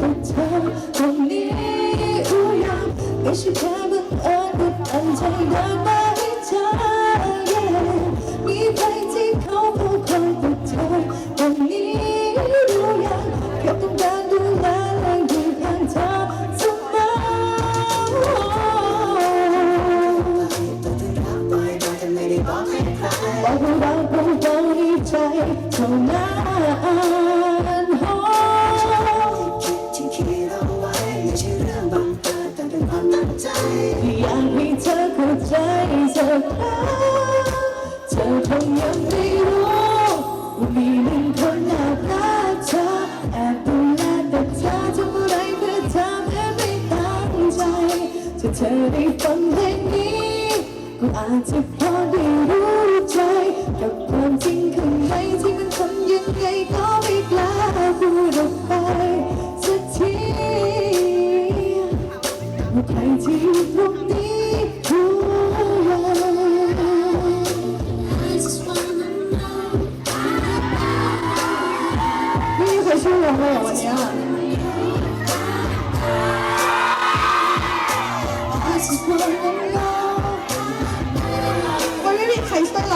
Don't for me. Ooh, yeah, it she come. ยังไม่รู้ว่ามีหนึ่งคนแอบรักเธอแอบดูแลแต่เธอทำอะไรเพื่อทำให้ไม่ตั้งใจถ้าเธอได้ฟังเพลงนี้ก็อาจจะพอได้รู้ใจกับ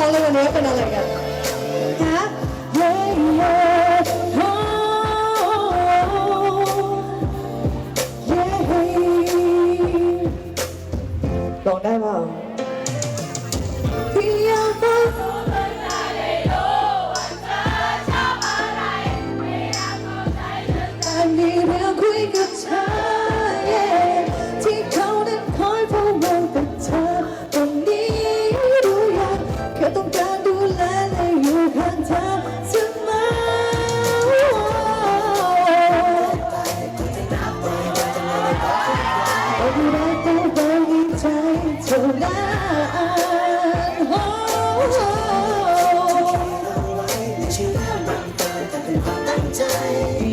ใค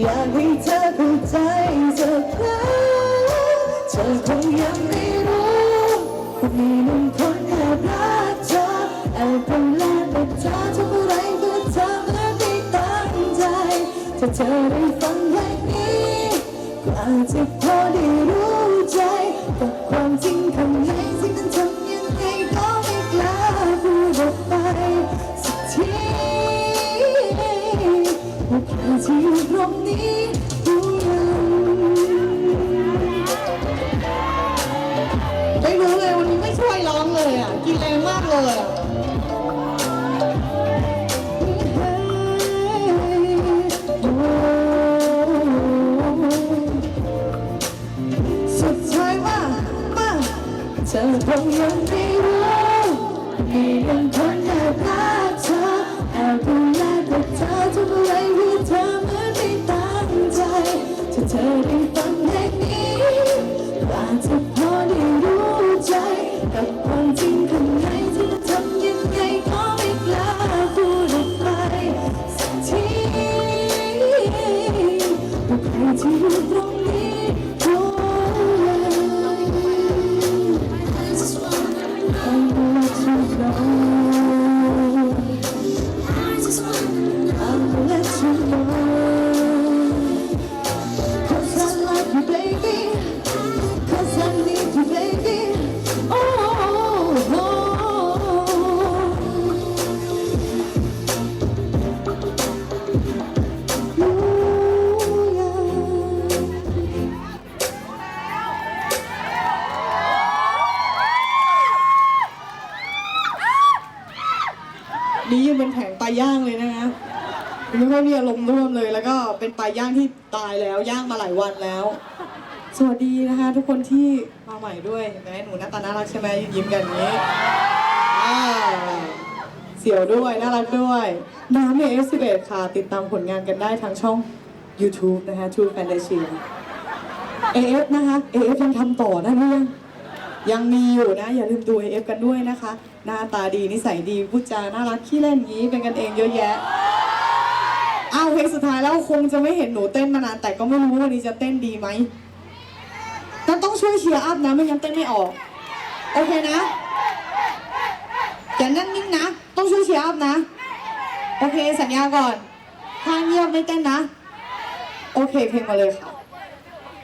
อยากให้เธอเข้าใจสักครั้งเธอคงยังไม่รู้ว่ามีหนึ่งคนแอบรักเธอแอบดูแลแต่เธอทำอะไรเพื่อเธอและไม่ตั้งใจถ้าเธอได้ฟังเพลงนี้ก็อาจจะพอได้รู้ใจกับความจริงข้างในที่มันท สุดท้ายว่ามาเธอคงยังไม่รู้มียังคนแอบรักเธอแอบดูแลแต่เธอทำอะไรเพื่เธอเหมือนไม่ตั้งใจถ้าเธอได้ฟัง Oh. ป็นแผงปลาย่างเลยนะคะไม่ค่อยมีอารมณ์ร่วมเลย แล้วก็เป็นปลาย่างที่ตายแล้วย่างมาหลายวันแล้ว สวัสดีนะคะ ทุกคนที่มาใหม่ด้วยเห็นไหมหนูหน้าตาน่ารักใช่ไหมยิ้มกันอย่างนี้เสียวด้วยน่ารักด้วยน้ำเอฟสิบเอ็ดค่ะ ติดตามผลงานกันได้ทางช่อง YouTube นะคะ True Fantasy AF นะคะ AF ยังทำต่อได้หรือยังยังมีอยู่นะ อย่าลืมดู AF กันด้วยนะคะ หน้าตาดีนิสัยดีพูดจาน่ารักขี้เล่นงี้เป็นกันเองเยอะแยะอ้าวเพลงสุดท้ายแล้วคงจะไม่เห็นหนูเต้นมานานแต่ก็ไม่รู้ว่าวันนี้จะเต้นดีไหมก็ต้องช่วยเชียร์อัพนะไม่งั้นเต้นไม่ออก โอเคนะอย่านั่งนิ่งนะ ต้องช่วยเชียร์อัพนะ โอเคสัญญาก่อนถ้าเงียบไม่เต้นนะ โอเคเพลงมาเลยค่ะ